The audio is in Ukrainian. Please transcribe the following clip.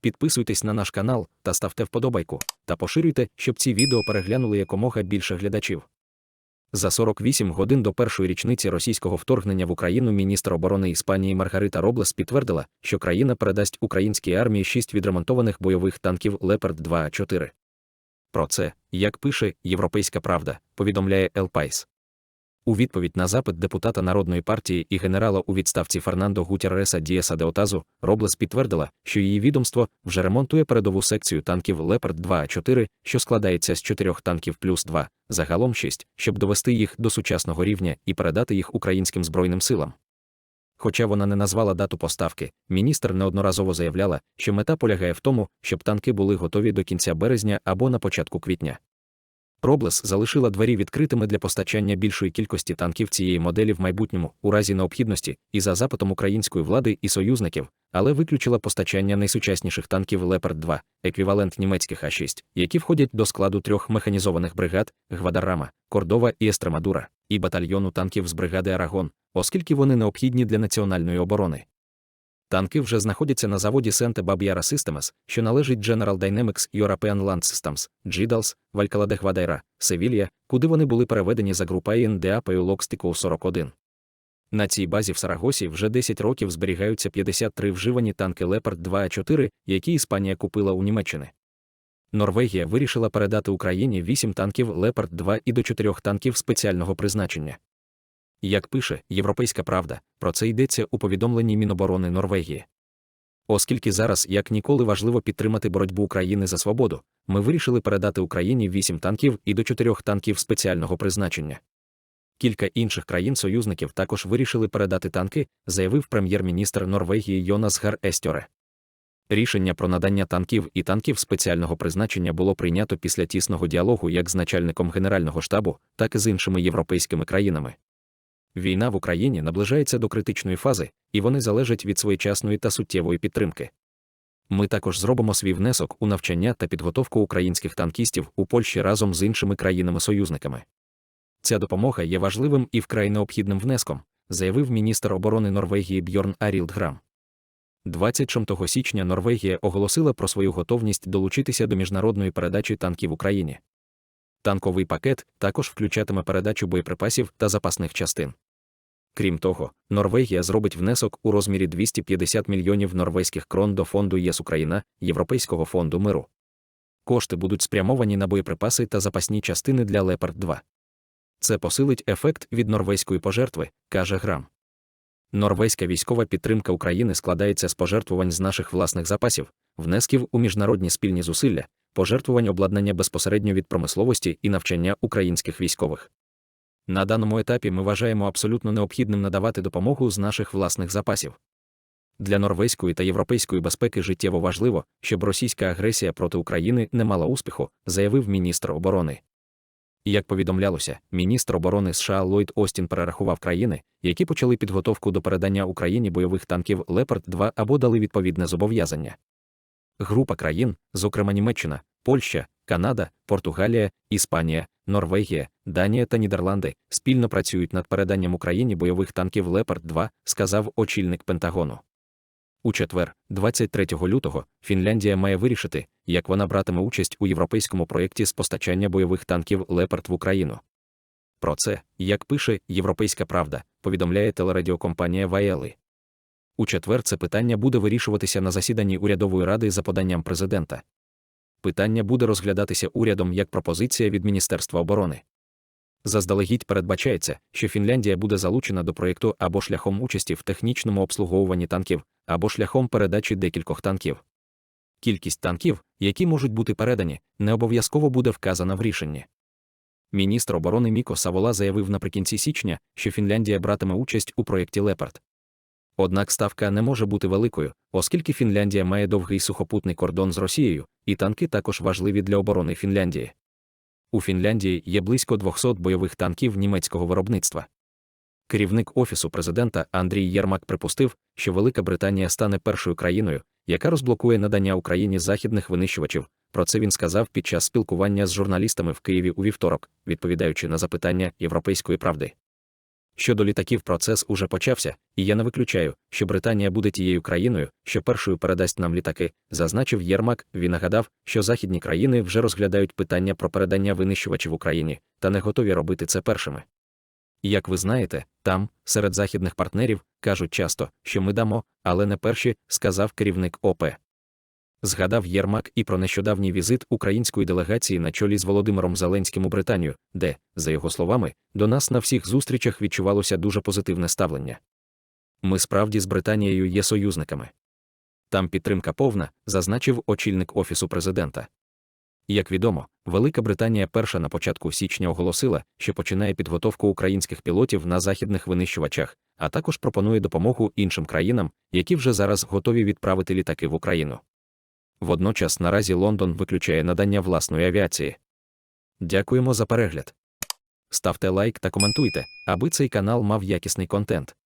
Підписуйтесь на наш канал та ставте вподобайку, та поширюйте, щоб ці відео переглянули якомога більше глядачів. За 48 годин до першої річниці російського вторгнення в Україну міністр оборони Іспанії Маргарита Роблес підтвердила, що країна передасть українській армії шість відремонтованих бойових танків Лепард 2 а 4 Про це, як пише Європейська Правда, повідомляє Pais. У відповідь на запит депутата Народної партії і генерала у відставці Фернандо Гутєреса Дієса де Отазу, Роблес підтвердила, що її відомство вже ремонтує передову секцію танків Лепард 2 а 4 що складається з чотирьох танків плюс 2, загалом 6, щоб довести їх до сучасного рівня і передати їх українським збройним силам. Хоча вона не назвала дату поставки, міністр неодноразово заявляла, що мета полягає в тому, щоб танки були готові до кінця березня або на початку квітня. Роблес залишила двері відкритими для постачання більшої кількості танків цієї моделі в майбутньому, у разі необхідності, і за запитом української влади і союзників, але виключила постачання найсучасніших танків Лепард 2, еквівалент німецьких А6, які входять до складу трьох механізованих бригад Гвадарама, Кордова і Естремадура, і батальйону танків з бригади Арагон, оскільки вони необхідні для національної оборони. Танки вже знаходяться на заводі Sente Babiara Systems, що належить General Dynamics European Land Systems, GDALS, Валькаладе Гвадайра, Севілья, куди вони були переведені за групою НДАПою Локстику 41. На цій базі в Сарагосі вже 10 років зберігаються 53 вживані танки Leopard 2 а 4 які Іспанія купила у Німеччини. Норвегія вирішила передати Україні 8 танків Leopard 2 і до 4 танків спеціального призначення. Як пише Європейська Правда, про це йдеться у повідомленні Міноборони Норвегії. Оскільки зараз як ніколи важливо підтримати боротьбу України за свободу, ми вирішили передати Україні 8 танків і до 4 танків спеціального призначення. Кілька інших країн-союзників також вирішили передати танки, заявив прем'єр-міністр Норвегії Йонас Гар Естьоре. Рішення про надання танків і танків спеціального призначення було прийнято після тісного діалогу як з начальником Генерального штабу, так і з іншими європейськими країнами. Війна в Україні наближається до критичної фази, і вони залежать від своєчасної та суттєвої підтримки. Ми також зробимо свій внесок у навчання та підготовку українських танкістів у Польщі разом з іншими країнами-союзниками. Ця допомога є важливим і вкрай необхідним внеском, заявив міністр оборони Норвегії Бьорн Арілдграм. 26 січня Норвегія оголосила про свою готовність долучитися до міжнародної передачі танків Україні. Танковий пакет також включатиме передачу боєприпасів та запасних частин. Крім того, Норвегія зробить внесок у розмірі 250 мільйонів норвезьких крон до фонду ЄС Україна, Європейського фонду миру. Кошти будуть спрямовані на боєприпаси та запасні частини для Лепард 2. Це посилить ефект від норвезької пожертви, каже Грам. Норвезька військова підтримка України складається з пожертвувань з наших власних запасів, внесків у міжнародні спільні зусилля, пожертвувань обладнання безпосередньо від промисловості і навчання українських військових. На даному етапі ми вважаємо абсолютно необхідним надавати допомогу з наших власних запасів. Для норвезької та європейської безпеки життєво важливо, щоб російська агресія проти України не мала успіху, заявив міністр оборони. Як повідомлялося, міністр оборони США Ллойд Остін перерахував країни, які почали підготовку до передання Україні бойових танків Лепард 2 або дали відповідне зобов'язання. Група країн, зокрема Німеччина, Польща, Канада, Португалія, Іспанія, Норвегія, Данія та Нідерланди, спільно працюють над переданням Україні бойових танків Лепард 2, сказав очільник Пентагону. У четвер, 23 лютого, Фінляндія має вирішити, як вона братиме участь у європейському проєкті з постачання бойових танків Лепард в Україну. Про це, як пише Європейська Правда, повідомляє телерадіокомпанія Ваєли. У четвер це питання буде вирішуватися на засіданні урядової ради за поданням президента. Питання буде розглядатися урядом як пропозиція від Міністерства оборони. Заздалегідь передбачається, що Фінляндія буде залучена до проєкту або шляхом участі в технічному обслуговуванні танків, або шляхом передачі декількох танків. Кількість танків, які можуть бути передані, не обов'язково буде вказана в рішенні. Міністр оборони Міко Савола заявив наприкінці січня, що Фінляндія братиме участь у проєкті Лепард. Однак ставка не може бути великою, оскільки Фінляндія має довгий сухопутний кордон з Росією, і танки також важливі для оборони Фінляндії. У Фінляндії є близько 200 бойових танків німецького виробництва. Керівник Офісу президента Андрій Єрмак припустив, що Велика Британія стане першою країною, яка розблокує надання Україні західних винищувачів. Про це він сказав під час спілкування з журналістами в Києві у вівторок, відповідаючи на запитання Європейської правди. Щодо літаків процес уже почався, і я не виключаю, що Британія буде тією країною, що першою передасть нам літаки, зазначив Єрмак. Він нагадав, що західні країни вже розглядають питання про передання винищувачів Україні, та не готові робити це першими. Як ви знаєте, там, серед західних партнерів, кажуть часто, що ми дамо, але не перші, сказав керівник ОП. Згадав Єрмак і про нещодавній візит української делегації на чолі з Володимиром Зеленським у Британію, де, за його словами, до нас на всіх зустрічах відчувалося дуже позитивне ставлення. Ми справді з Британією є союзниками. Там підтримка повна, зазначив очільник Офісу президента. Як відомо, Велика Британія перша на початку січня оголосила, що починає підготовку українських пілотів на західних винищувачах, а також пропонує допомогу іншим країнам, які вже зараз готові відправити літаки в Україну. Водночас наразі Лондон виключає надання власної авіації. Дякуємо за перегляд. Ставте лайк та коментуйте, аби цей канал мав якісний контент.